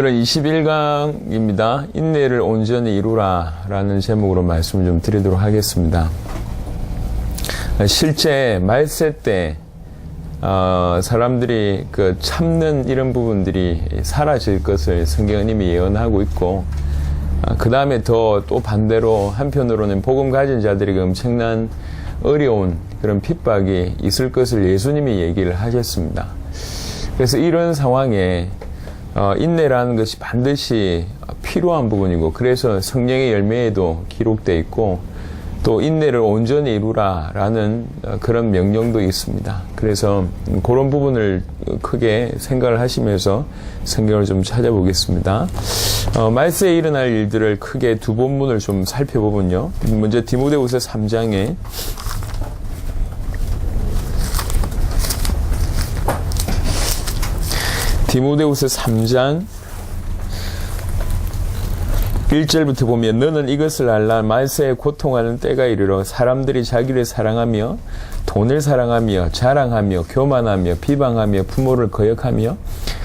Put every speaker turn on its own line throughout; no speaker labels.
오늘은 21강입니다. 인내를 온전히 이루라 라는 제목으로 말씀을 좀 드리도록 하겠습니다. 실제 말세 때 어, 사람들이 그 참는 이런 부분들이 사라질 것을 성경은 이미 예언하고 있고 그 다음에 더 또 반대로 한편으로는 복음 가진 자들에게 엄청난 어려운 그런 핍박이 있을 것을 예수님이 얘기를 하셨습니다. 그래서 이런 상황에 어, 인내라는 것이 반드시 필요한 부분이고 그래서 성령의 열매에도 기록되어 있고 또 인내를 온전히 이루라라는 어, 그런 명령도 있습니다. 그래서 그런 부분을 크게 생각을 하시면서 성경을 좀 찾아보겠습니다. 어, 말세에 일어날 일들을 크게 두 본문을 좀 살펴보면요. 먼저 디모데후서 3장에 디모데후서 3장 1절부터 보면 너는 이것을 알라. 말세에 고통하는 때가 이르러 사람들이 자기를 사랑하며 돈을 사랑하며 자랑하며 교만하며 비방하며 부모를 거역하며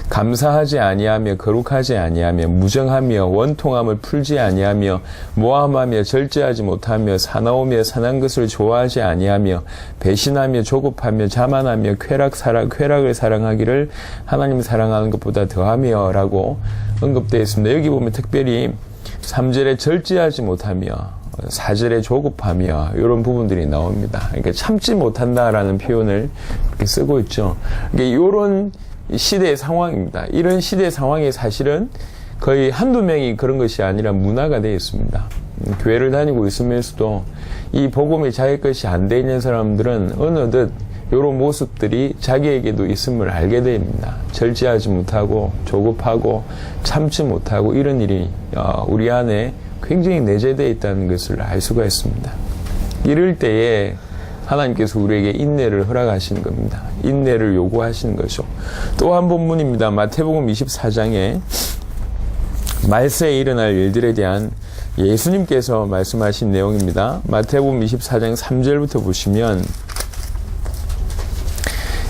감사하지 아니하며 거룩하지 아니하며 무정하며 원통함을 풀지 아니하며 모함하며 절제하지 못하며 사나우며 선한 것을 좋아하지 아니하며 배신하며 조급하며 자만하며 쾌락 사랑 쾌락을 사랑하기를 하나님 사랑하는 것보다 더하며라고 언급되어 있습니다. 여기 보면 특별히 3절에 절제하지 못하며 4절에 조급하며 이런 부분들이 나옵니다. 그러니까 참지 못한다라는 표현을 이렇게 쓰고 있죠. 그러니까 이런 시대의 상황입니다. 이런 시대의 상황이 사실은 거의 한두 명이 그런 것이 아니라 문화가 되어 있습니다. 교회를 다니고 있으면서도 이 복음이 자기 것이 안 돼 있는 사람들은 어느덧 이런 모습들이 자기에게도 있음을 알게 됩니다. 절제하지 못하고 조급하고 참지 못하고 이런 일이 어, 우리 안에 굉장히 내재되어 있다는 것을 알 수가 있습니다. 이럴 때에 하나님께서 우리에게 인내를 허락하시는 겁니다. 인내를 요구하시는 거죠. 또 한 본문입니다. 마태복음 24장에 말세에 일어날 일들에 대한 예수님께서 말씀하신 내용입니다. 마태복음 24장 3절부터 보시면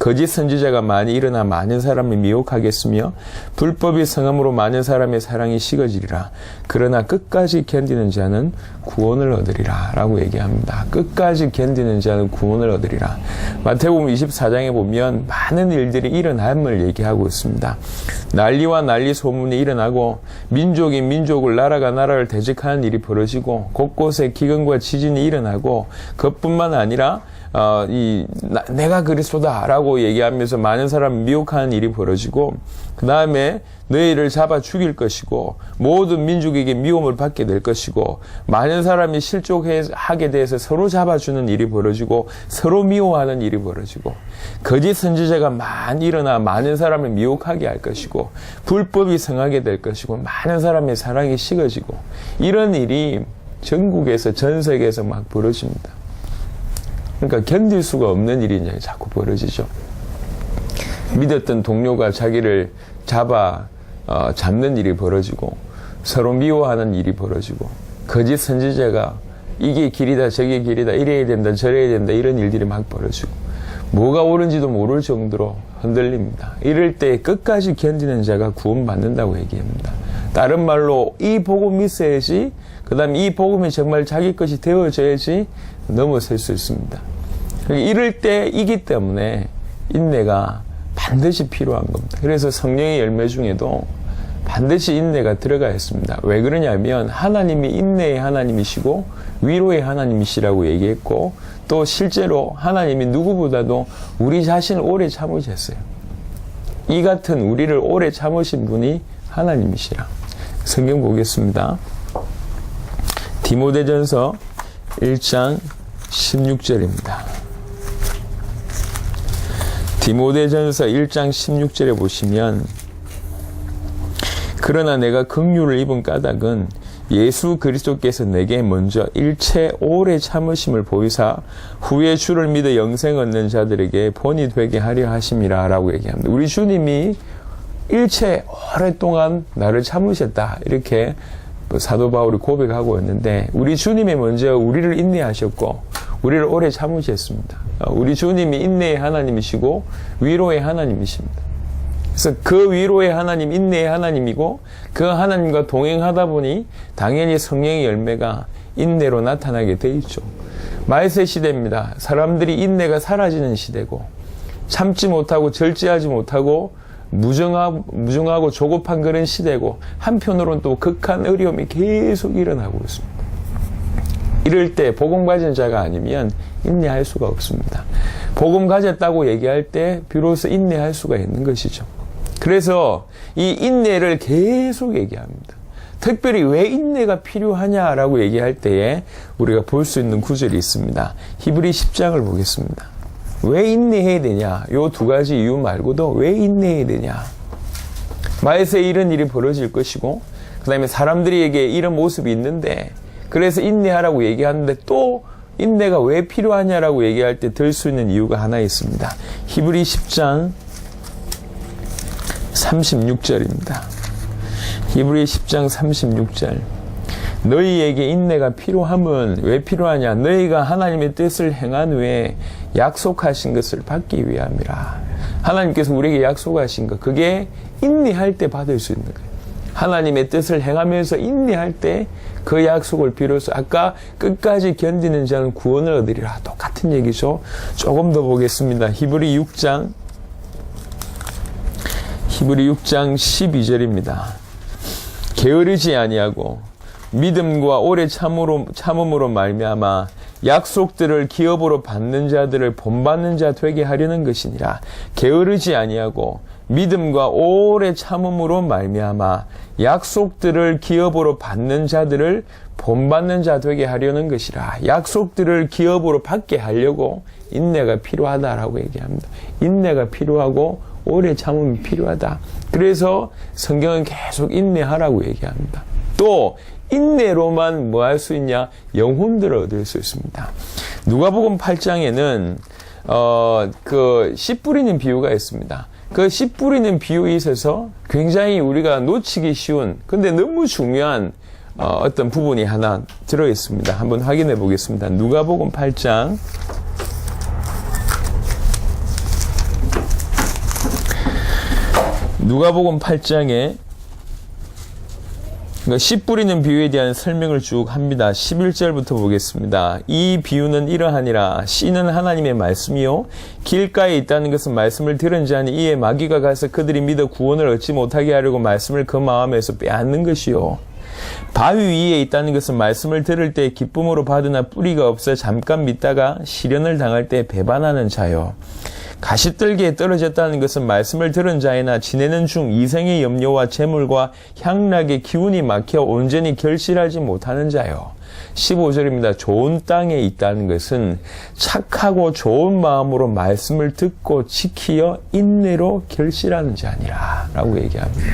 거짓 선지자가 많이 일어나 많은 사람을 미혹하겠으며 불법이 성함으로 많은 사람의 사랑이 식어지리라. 그러나 끝까지 견디는 자는 구원을 얻으리라. 라고 얘기합니다. 끝까지 견디는 자는 구원을 얻으리라. 마태복음 24장에 보면 많은 일들이 일어남을 얘기하고 있습니다. 난리와 난리 소문이 일어나고 민족이 민족을 나라가 나라를 대적하는 일이 벌어지고 곳곳에 기근과 지진이 일어나고 그것뿐만 아니라 어, 이 나, 내가 그리스도다라고 얘기하면서 많은 사람 미혹하는 일이 벌어지고 그 다음에 너희를 잡아 죽일 것이고 모든 민족에게 미움을 받게 될 것이고 많은 사람이 실족하게 돼서 서로 잡아주는 일이 벌어지고 서로 미워하는 일이 벌어지고 거짓 선지자가 많이 일어나 많은 사람을 미혹하게 할 것이고 불법이 성하게 될 것이고 많은 사람의 사랑이 식어지고 이런 일이 전국에서 전 세계에서 막 벌어집니다. 그러니까 견딜 수가 없는 일이 이제 자꾸 벌어지죠. 믿었던 동료가 자기를 잡아 어, 잡는 일이 벌어지고 서로 미워하는 일이 벌어지고 거짓 선지자가 이게 길이다 저게 길이다 이래야 된다 저래야 된다 이런 일들이 막 벌어지고 뭐가 옳은지도 모를 정도로 흔들립니다. 이럴 때 끝까지 견디는 자가 구원받는다고 얘기합니다. 다른 말로 이 복음이 있어야지 그 다음에 이 복음이 정말 자기 것이 되어져야지 넘어설 수 있습니다. 이럴 때이기 때문에 인내가 반드시 필요한 겁니다. 그래서 성령의 열매 중에도 반드시 인내가 들어가야 했습니다. 왜 그러냐면 하나님이 인내의 하나님이시고 위로의 하나님이시라고 얘기했고 또 실제로 하나님이 누구보다도 우리 자신을 오래 참으셨어요. 이 같은 우리를 오래 참으신 분이 하나님이시라. 성경 보겠습니다. 디모데전서 1장 16절입니다. 디모데전서 1장 16절에 보시면 그러나 내가 긍휼을 입은 까닭은 예수 그리스도께서 내게 먼저 일체 오래 참으심을 보이사 후에 주를 믿어 영생 얻는 자들에게 본이 되게 하려 하심이라라고 얘기합니다. 우리 주님이 일체 오랫동안 나를 참으셨다 이렇게 사도 바울이 고백하고 있는데 우리 주님이 먼저 우리를 인내하셨고 우리를 오래 참으셨습니다. 우리 주님이 인내의 하나님이시고 위로의 하나님이십니다. 그래서 그 위로의 하나님, 인내의 하나님이고 그 하나님과 동행하다 보니 당연히 성령의 열매가 인내로 나타나게 돼 있죠. 말세 시대입니다. 사람들이 인내가 사라지는 시대고 참지 못하고 절제하지 못하고 무정하고, 무정하고 조급한 그런 시대고 한편으로는 또 극한 어려움이 계속 일어나고 있습니다. 이럴 때 복음 가진 자가 아니면 인내할 수가 없습니다. 복음 가졌다고 얘기할 때 비로소 인내할 수가 있는 것이죠. 그래서 이 인내를 계속 얘기합니다. 특별히 왜 인내가 필요하냐라고 얘기할 때에 우리가 볼 수 있는 구절이 있습니다. 히브리 10장을 보겠습니다. 왜 인내해야 되냐? 요 두 가지 이유 말고도 왜 인내해야 되냐? 마에서 이런 일이 벌어질 것이고, 그 다음에 사람들에게 이런 모습이 있는데, 그래서 인내하라고 얘기하는데 또 인내가 왜 필요하냐라고 얘기할 때 들 수 있는 이유가 하나 있습니다. 히브리 10장 36절입니다. 히브리 10장 36절. 너희에게 인내가 필요함은 왜 필요하냐? 너희가 하나님의 뜻을 행한 후에 약속하신 것을 받기 위함이라. 하나님께서 우리에게 약속하신 것, 그게 인내할 때 받을 수 있는 거예요. 하나님의 뜻을 행하면서 인내할 때 그 약속을 비로소 아까 끝까지 견디는 자는 구원을 얻으리라. 똑같은 얘기죠. 조금 더 보겠습니다. 히브리 6장 히브리 6장 12절입니다. 게으르지 아니하고 믿음과 오래 참으로, 참음으로 말미암아 약속들을 기업으로 받는 자들을 본받는 자 되게 하려는 것이니라. 게으르지 아니하고 믿음과 오래 참음으로 말미암아 약속들을 기업으로 받는 자들을 본받는 자 되게 하려는 것이라. 약속들을 기업으로 받게 하려고 인내가 필요하다라고 얘기합니다. 인내가 필요하고 오래 참음이 필요하다. 그래서 성경은 계속 인내하라고 얘기합니다. 또 인내로만 뭐 할 수 있냐? 영혼들을 얻을 수 있습니다. 누가복음 8장에는 어, 그, 씨 뿌리는 비유가 있습니다. 그 씨 뿌리는 비유에 있어서 굉장히 우리가 놓치기 쉬운, 근데 너무 중요한 어, 떤 부분이 하나 들어 있습니다. 한번 확인해 보겠습니다. 누가복음 8장. 누가복음 8장에 그러니까 씨 뿌리는 비유에 대한 설명을 쭉 합니다. 11절부터 보겠습니다. 이 비유는 이러하니라. 씨는 하나님의 말씀이요. 길가에 있다는 것은 말씀을 들은 자니 이에 마귀가 가서 그들이 믿어 구원을 얻지 못하게 하려고 말씀을 그 마음에서 빼앗는 것이요. 바위 위에 있다는 것은 말씀을 들을 때 기쁨으로 받으나 뿌리가 없어 잠깐 믿다가 시련을 당할 때 배반하는 자요. 가시떨기에 떨어졌다는 것은 말씀을 들은 자이나 지내는 중 이생의 염려와 재물과 향락의 기운이 막혀 온전히 결실하지 못하는 자요. 15절입니다. 좋은 땅에 있다는 것은 착하고 좋은 마음으로 말씀을 듣고 지키어 인내로 결실하는 자니라. 라고 얘기합니다.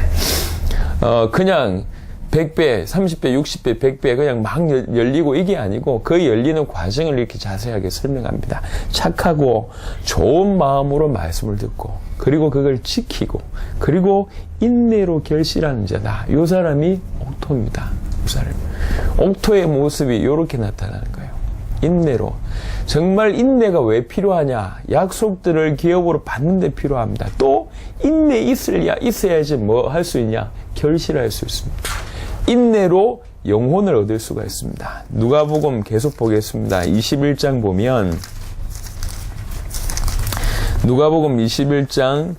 어, 그냥 100배, 30배, 60배, 100배 그냥 막 열리고 이게 아니고 그 열리는 과정을 이렇게 자세하게 설명합니다. 착하고 좋은 마음으로 말씀을 듣고 그리고 그걸 지키고 그리고 인내로 결실하는 자다. 요 사람이 옥토입니다. 요 사람. 옥토의 모습이 이렇게 나타나는 거예요. 인내로. 정말 인내가 왜 필요하냐? 약속들을 기업으로 받는데 필요합니다. 또 인내 있을야 있어야지 뭐 할 수 있냐? 결실할 수 있습니다. 인내로 영혼을 얻을 수가 있습니다. 누가복음 계속 보겠습니다. 21장 보면 누가복음 21장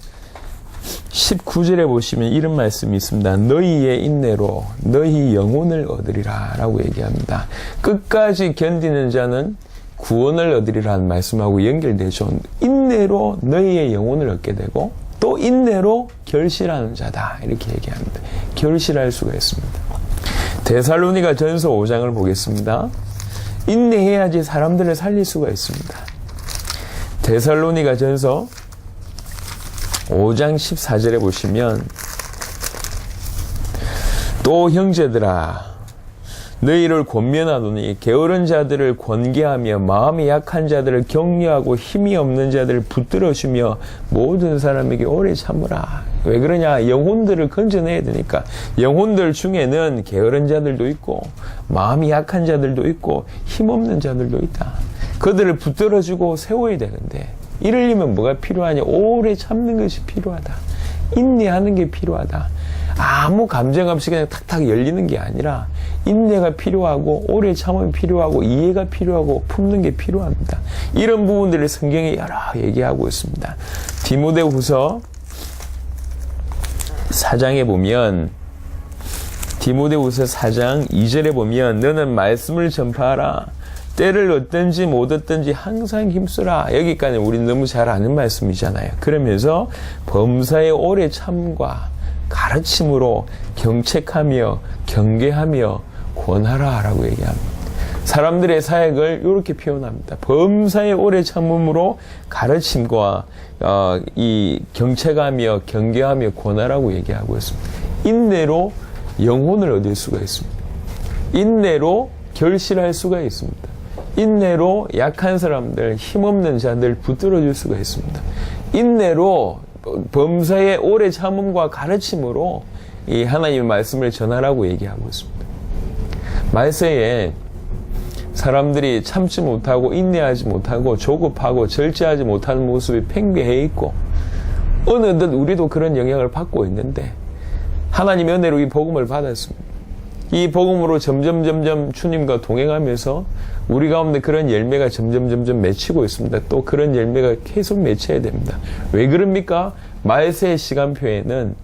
19절에 보시면 이런 말씀이 있습니다. 너희의 인내로 너희 영혼을 얻으리라 라고 얘기합니다. 끝까지 견디는 자는 구원을 얻으리라는 말씀하고 연결되죠. 인내로 너희의 영혼을 얻게 되고 또 인내로 결실하는 자다 이렇게 얘기합니다. 결실할 수가 있습니다. 데살로니가 전서 5장을 보겠습니다. 인내해야지 사람들을 살릴 수가 있습니다. 데살로니가 전서 5장 14절에 보시면 또 형제들아 너희를 권면하노니 게으른 자들을 권계하며 마음이 약한 자들을 격려하고 힘이 없는 자들을 붙들어 주며 모든 사람에게 오래 참으라. 왜 그러냐? 영혼들을 건져내야 되니까. 영혼들 중에는 게으른 자들도 있고 마음이 약한 자들도 있고 힘 없는 자들도 있다. 그들을 붙들어 주고 세워야 되는데 이러려면 뭐가 필요하냐? 오래 참는 것이 필요하다. 인내하는 게 필요하다. 아무 감정 없이 그냥 탁탁 열리는 게 아니라 인내가 필요하고 오래 참음이 필요하고 이해가 필요하고 품는 게 필요합니다. 이런 부분들을 성경에 여러 얘기하고 있습니다. 디모데후서 4장에 보면 디모데후서 4장 2절에 보면 너는 말씀을 전파하라. 때를 얻든지 못 얻든지 항상 힘쓰라. 여기까지 우리 너무 잘 아는 말씀이잖아요. 그러면서 범사의 오래 참과 가르침으로 경책하며 경계하며 권하라 라고 얘기합니다. 사람들의 사역을 이렇게 표현합니다. 범사의 오래 참음으로 가르침과 어, 이 경책하며 경계하며 권하라고 얘기하고 있습니다. 인내로 영혼을 얻을 수가 있습니다. 인내로 결실할 수가 있습니다. 인내로 약한 사람들, 힘없는 자들 붙들어 줄 수가 있습니다. 인내로 범사의 오래 참음과 가르침으로 이 하나님의 말씀을 전하라고 얘기하고 있습니다. 말세에 사람들이 참지 못하고 인내하지 못하고 조급하고 절제하지 못하는 모습이 팽배해 있고 어느덧 우리도 그런 영향을 받고 있는데 하나님의 은혜로 이 복음을 받았습니다. 이 복음으로 점점 점점 주님과 동행하면서 우리 가운데 그런 열매가 점점 점점 맺히고 있습니다. 또 그런 열매가 계속 맺혀야 됩니다. 왜 그럽니까? 말세의 시간표에는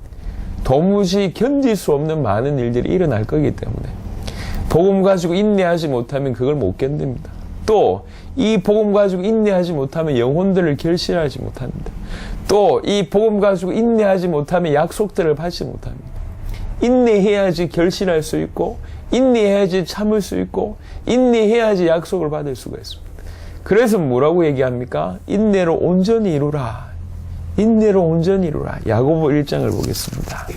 도무지 견딜 수 없는 많은 일들이 일어날 거기 때문에 복음 가지고 인내하지 못하면 그걸 못 견딥니다. 또 이 복음 가지고 인내하지 못하면 영혼들을 결실하지 못합니다. 또 이 복음 가지고 인내하지 못하면 약속들을 받지 못합니다. 인내해야지 결실할 수 있고 인내해야지 참을 수 있고 인내해야지 약속을 받을 수가 있습니다. 그래서 뭐라고 얘기합니까? 인내로 온전히 이루라. 인내로 온전히 이루라. 야고보 1장을 보겠습니다.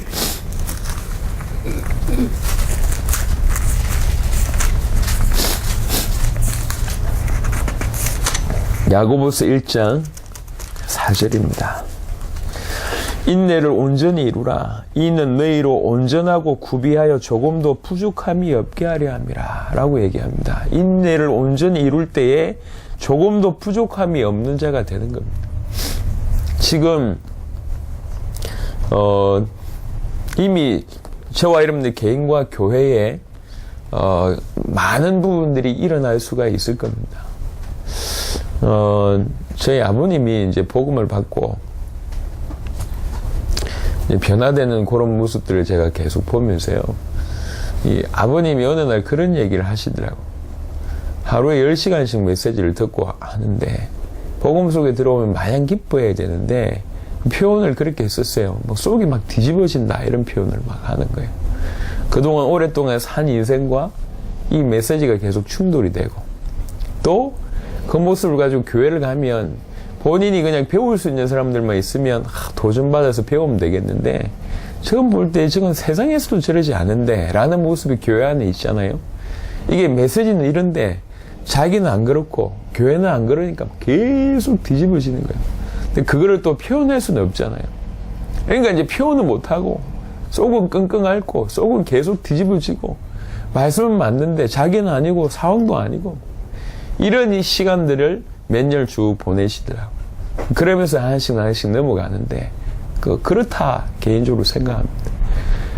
야고보서 1장 4절입니다. 인내를 온전히 이루라. 이는 너희로 온전하고 구비하여 조금도 부족함이 없게 하려 함이라. 라고 얘기합니다. 인내를 온전히 이룰 때에 조금도 부족함이 없는 자가 되는 겁니다. 지금, 어, 이미 저와 여러분들 개인과 교회에 어, 많은 부분들이 일어날 수가 있을 겁니다. 어, 저희 아버님이 이제 복음을 받고 변화되는 그런 모습들을 제가 계속 보면서요. 이 아버님이 어느 날 그런 얘기를 하시더라고. 하루에 10시간씩 메시지를 듣고 하는데, 복음 속에 들어오면 마냥 기뻐해야 되는데, 표현을 그렇게 했었어요. 뭐 속이 막 뒤집어진다, 이런 표현을 막 하는 거예요. 그동안 오랫동안 산 인생과 이 메시지가 계속 충돌이 되고, 또 그 모습을 가지고 교회를 가면 본인이 그냥 배울 수 있는 사람들만 있으면 아, 도전받아서 배우면 되겠는데 지금 볼때 지금 세상에서도 저러지 않은데 라는 모습이 교회 안에 있잖아요. 이게 메시지는 이런데 자기는 안 그렇고 교회는 안 그러니까 계속 뒤집어지는 거예요. 근데 그거를 또 표현할 수는 없잖아요. 그러니까 이제 표현은 못하고 속은 끙끙 앓고 속은 계속 뒤집어지고 말씀은 맞는데 자기는 아니고 상황도 아니고 이런 이 시간들을 몇 년 쭉 보내시더라고요. 그러면서 하나씩 하나씩 넘어가는데 그 그렇다 개인적으로 생각합니다.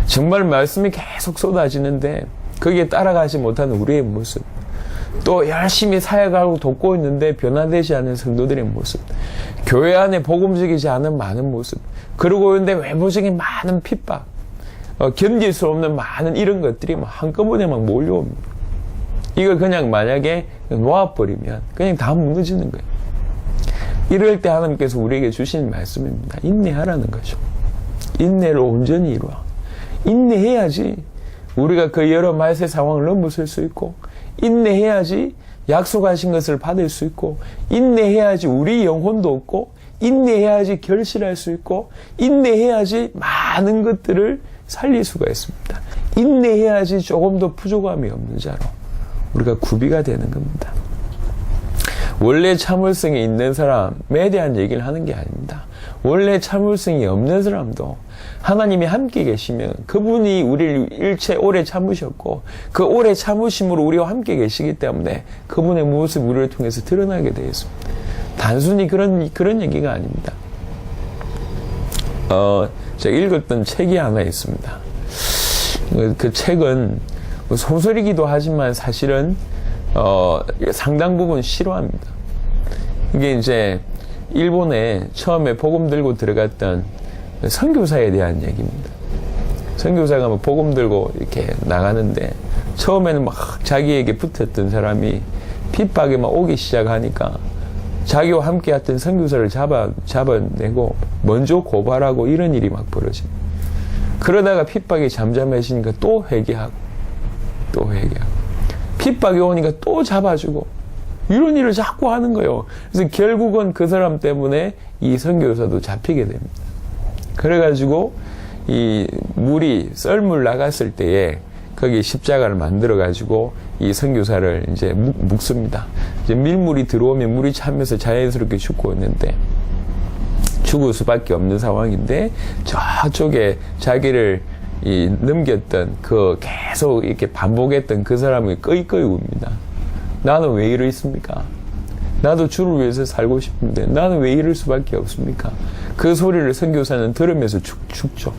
정말 말씀이 계속 쏟아지는데 거기에 따라가지 못하는 우리의 모습. 또 열심히 사역하고 돕고 있는데 변화되지 않은 성도들의 모습. 교회 안에 복음적이지 않은 많은 모습. 그러고 있는데 외부적인 많은 핍박. 어, 견딜 수 없는 많은 이런 것들이 막 한꺼번에 막 몰려옵니다. 이걸 그냥 만약에 놓아버리면 그냥 다 무너지는 거예요. 이럴 때 하나님께서 우리에게 주신 말씀입니다. 인내하라는 거죠. 인내를 온전히 이루어. 인내해야지 우리가 그 여러 말세 상황을 넘어설 수 있고, 인내해야지 약속하신 것을 받을 수 있고, 인내해야지 우리 영혼도 얻고, 인내해야지 결실할 수 있고, 인내해야지 많은 것들을 살릴 수가 있습니다. 인내해야지 조금 더 부족함이 없는 자로 우리가 구비가 되는 겁니다. 원래 참을성이 있는 사람에 대한 얘기를 하는 게 아닙니다. 원래 참을성이 없는 사람도 하나님이 함께 계시면 그분이 우리를 일체 오래 참으셨고 그 오래 참으심으로 우리와 함께 계시기 때문에 그분의 모습 우리를 통해서 드러나게 되어 있습니다. 단순히 그런 그런 얘기가 아닙니다. 어, 제가 읽었던 책이 하나 있습니다. 그, 그 책은 소설이기도 하지만 사실은 어, 상당 부분 실화입니다. 이게 이제 일본에 처음에 복음 들고 들어갔던 선교사에 대한 얘기입니다. 선교사가 뭐 복음 들고 이렇게 나가는데 처음에는 막 자기에게 붙었던 사람이 핍박이 막 오기 시작하니까 자기와 함께 했던 선교사를 잡아, 잡아내고 먼저 고발하고 이런 일이 막 벌어집니다. 그러다가 핍박이 잠잠해지니까 또 회개하고 핍박이 오니까 또 잡아주고 이런 일을 자꾸 하는 거예요. 그래서 결국은 그 사람 때문에 이 선교사도 잡히게 됩니다. 그래가지고 이 물이 썰물 나갔을 때에 거기 십자가를 만들어 가지고 이 선교사를 이제 묵, 습니다 이제 밀물이 들어오면 물이 차면서 자연스럽게 죽고 있는데 죽을 수밖에 없는 상황인데 저쪽에 자기를 이 넘겼던 그 계속 이렇게 반복했던 그 사람이 꺼이꺼이 웁니다. 나는 왜 이러있습니까? 나도 주를 위해서 살고 싶은데 나는 왜 이럴 수밖에 없습니까? 그 소리를 선교사는 들으면서 죽, 죽죠.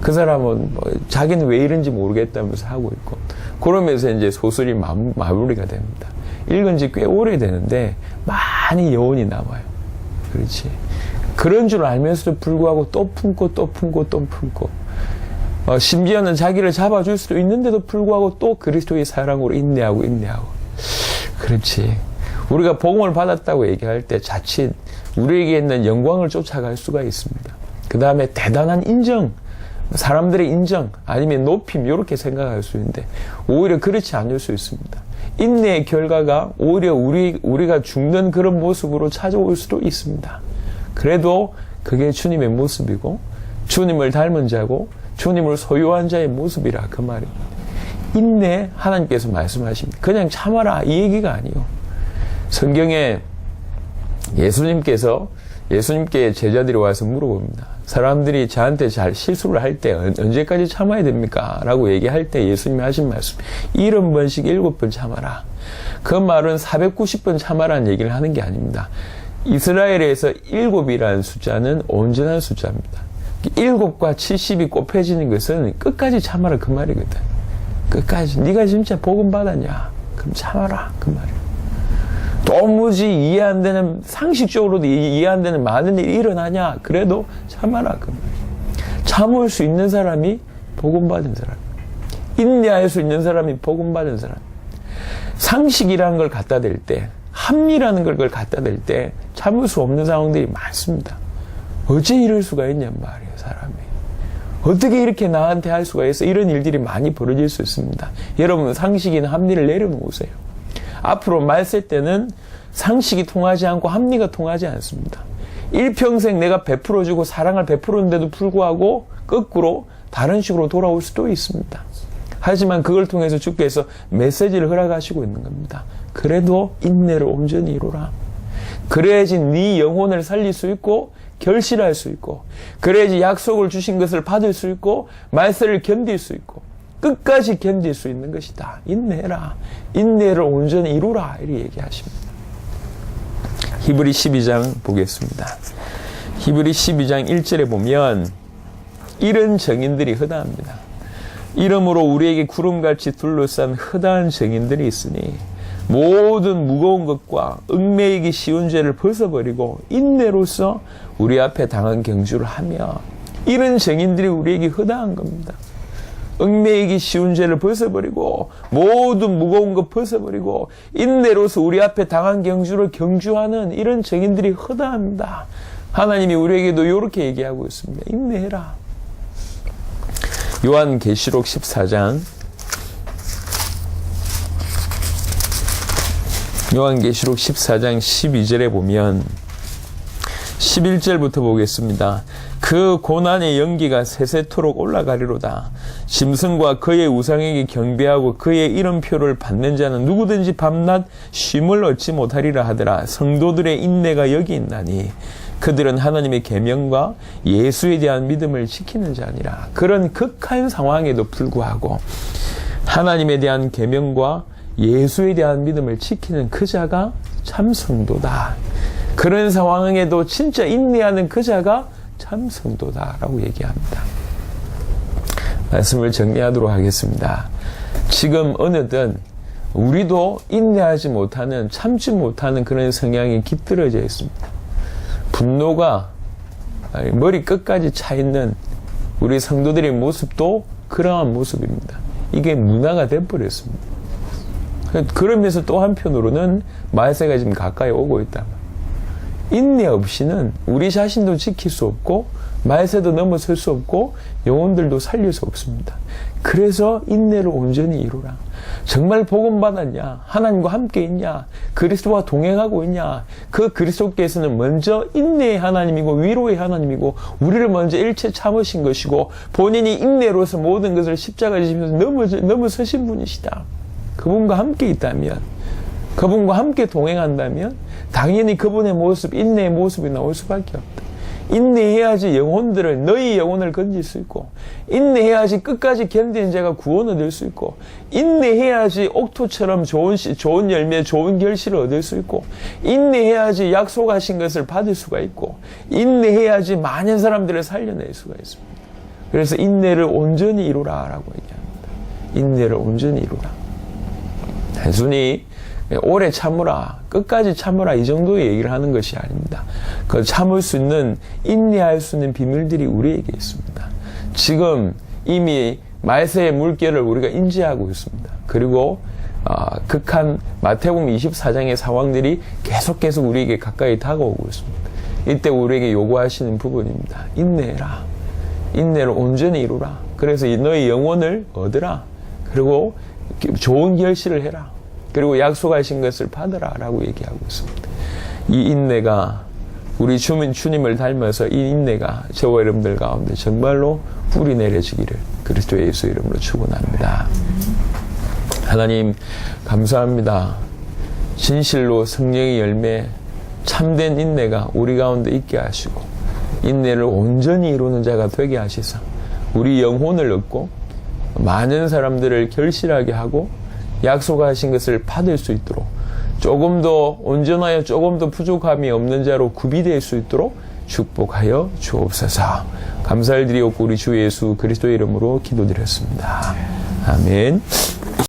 그 사람은 뭐 자기는 왜 이런지 모르겠다면서 하고 있고 그러면서 이제 소설이 마무, 마무리가 됩니다. 읽은 지 꽤 오래되는데 많이 여운이 남아요. 그렇지. 그런 줄 알면서도 불구하고 또 품고 또 품고 또 품고 어, 심지어는 자기를 잡아줄 수도 있는데도 불구하고 또 그리스도의 사랑으로 인내하고 인내하고 그렇지. 우리가 복음을 받았다고 얘기할 때 자칫 우리에게 있는 영광을 쫓아갈 수가 있습니다. 그 다음에 대단한 인정, 사람들의 인정, 아니면 높임, 이렇게 생각할 수 있는데, 오히려 그렇지 않을 수 있습니다. 인내의 결과가 오히려 우리, 우리가 죽는 그런 모습으로 찾아올 수도 있습니다. 그래도 그게 주님의 모습이고, 주님을 닮은 자고, 주님을 소유한 자의 모습이라 그 말입니다. 인내 하나님께서 말씀하십니다. 그냥 참아라 이 얘기가 아니요. 성경에 예수님께서 예수님께 제자들이 와서 물어봅니다. 사람들이 저한테 잘 실수를 할 때 언제까지 참아야 됩니까? 라고 얘기할 때 예수님이 하신 말씀. 70번씩 7번 참아라. 그 말은 490번 참아라는 얘기를 하는 게 아닙니다. 이스라엘에서 7이라는 숫자는 온전한 숫자입니다. 7과 70이 곱해지는 것은 끝까지 참아라 그 말이거든. 끝까지. 네가 진짜 복음 받았냐? 그럼 참아라 그 말이야. 도무지 이해 안 되는 상식적으로도 이해 안 되는 많은 일이 일어나냐? 그래도 참아라 그 말이야. 참을 수 있는 사람이 복음 받은 사람. 인내할 수 있는 사람이 복음 받은 사람. 상식이라는 걸 갖다 댈 때, 합리라는 걸 갖다 댈 때 참을 수 없는 상황들이 많습니다. 어째 이럴 수가 있냔 말이에요, 사람이. 어떻게 이렇게 나한테 할 수가 있어? 이런 일들이 많이 벌어질 수 있습니다. 여러분, 상식이나 합리를 내려놓으세요. 앞으로 말 쓸 때는 상식이 통하지 않고 합리가 통하지 않습니다. 일평생 내가 베풀어주고 사랑을 베풀었는데도 불구하고 거꾸로 다른 식으로 돌아올 수도 있습니다. 하지만 그걸 통해서 주께서 메시지를 허락하시고 있는 겁니다. 그래도 인내를 온전히 이루라. 그래야지 네 영혼을 살릴 수 있고 결실할 수 있고 그래야지 약속을 주신 것을 받을 수 있고 말세를 견딜 수 있고 끝까지 견딜 수 있는 것이다. 인내라. 인내를 온전히 이루라. 이렇게 얘기하십니다. 히브리 12장 보겠습니다. 히브리 12장 1절에 보면 이런 정인들이 허다합니다. 이러므로 우리에게 구름같이 둘러싼 허다한 정인들이 있으니 모든 무거운 것과 얽매이기 쉬운 죄를 벗어버리고 인내로서 우리 앞에 당한 경주를 하며 이런 증인들이 우리에게 허다한 겁니다. 얽매이기 쉬운 죄를 벗어버리고 모든 무거운 것 벗어버리고 인내로서 우리 앞에 당한 경주를 경주하는 이런 증인들이 허다합니다. 하나님이 우리에게도 이렇게 얘기하고 있습니다. 인내해라. 요한계시록 14장 요한계시록 14장 12절에 보면 11절부터 보겠습니다. 그 고난의 연기가 세세토록 올라가리로다. 짐승과 그의 우상에게 경배하고 그의 이름표를 받는 자는 누구든지 밤낮 쉼을 얻지 못하리라 하더라. 성도들의 인내가 여기 있나니 그들은 하나님의 계명과 예수에 대한 믿음을 지키는 자니라. 그런 극한 상황에도 불구하고 하나님에 대한 계명과 예수에 대한 믿음을 지키는 그 자가 참 성도다. 그런 상황에도 진짜 인내하는 그 자가 참 성도다라고 얘기합니다. 말씀을 정리하도록 하겠습니다. 지금 어느 든 우리도 인내하지 못하는 참지 못하는 그런 성향이 깃들어져 있습니다. 분노가 머리 끝까지 차 있는 우리 성도들의 모습도 그러한 모습입니다. 이게 문화가 돼버렸습니다. 그러면서 또 한편으로는 말세가 지금 가까이 오고 있다. 인내 없이는 우리 자신도 지킬 수 없고 말세도 넘어설 수 없고 영혼들도 살릴 수 없습니다. 그래서 인내를 온전히 이루라. 정말 복음 받았냐? 하나님과 함께 있냐? 그리스도와 동행하고 있냐? 그 그리스도께서는 먼저 인내의 하나님이고 위로의 하나님이고 우리를 먼저 일체 참으신 것이고 본인이 인내로서 모든 것을 십자가에 지면서 넘어 넘어서신 분이시다. 그분과 함께 있다면 그분과 함께 동행한다면 당연히 그분의 모습, 인내의 모습이 나올 수밖에 없다. 인내해야지 영혼들을 너희 영혼을 건질 수 있고 인내해야지 끝까지 견디는 자가 구원 얻을 수 있고 인내해야지 옥토처럼 좋은 시, 좋은 열매, 좋은 결실을 얻을 수 있고 인내해야지 약속하신 것을 받을 수가 있고 인내해야지 많은 사람들을 살려낼 수가 있습니다. 그래서 인내를 온전히 이루라라고 얘기합니다. 인내를 온전히 이루라. 단순히 오래 참으라, 끝까지 참으라 이 정도의 얘기를 하는 것이 아닙니다. 그 참을 수 있는 인내할 수 있는 비밀들이 우리에게 있습니다. 지금 이미 말세의 물결을 우리가 인지하고 있습니다. 그리고 어, 극한 마태복음 24장의 상황들이 계속 계속 우리에게 가까이 다가오고 있습니다. 이때 우리에게 요구하시는 부분입니다. 인내해라. 인내를 온전히 이루라. 그래서 너의 영혼을 얻으라. 그리고 좋은 결실을 해라. 그리고 약속하신 것을 받으라 라고 얘기하고 있습니다. 이 인내가 우리 주민 주님을 닮아서 이 인내가 저와 여러분들 가운데 정말로 뿌리 내려지기를 그리스도 예수 이름으로 축원합니다. 하나님 감사합니다. 진실로 성령의 열매 참된 인내가 우리 가운데 있게 하시고 인내를 온전히 이루는 자가 되게 하시사 우리 영혼을 얻고 많은 사람들을 결실하게 하고 약속하신 것을 받을 수 있도록 조금 더 온전하여 조금 더 부족함이 없는 자로 구비될 수 있도록 축복하여 주옵소서. 감사를 드리옵고 우리 주 예수 그리스도의 이름으로 기도드렸습니다. 아멘.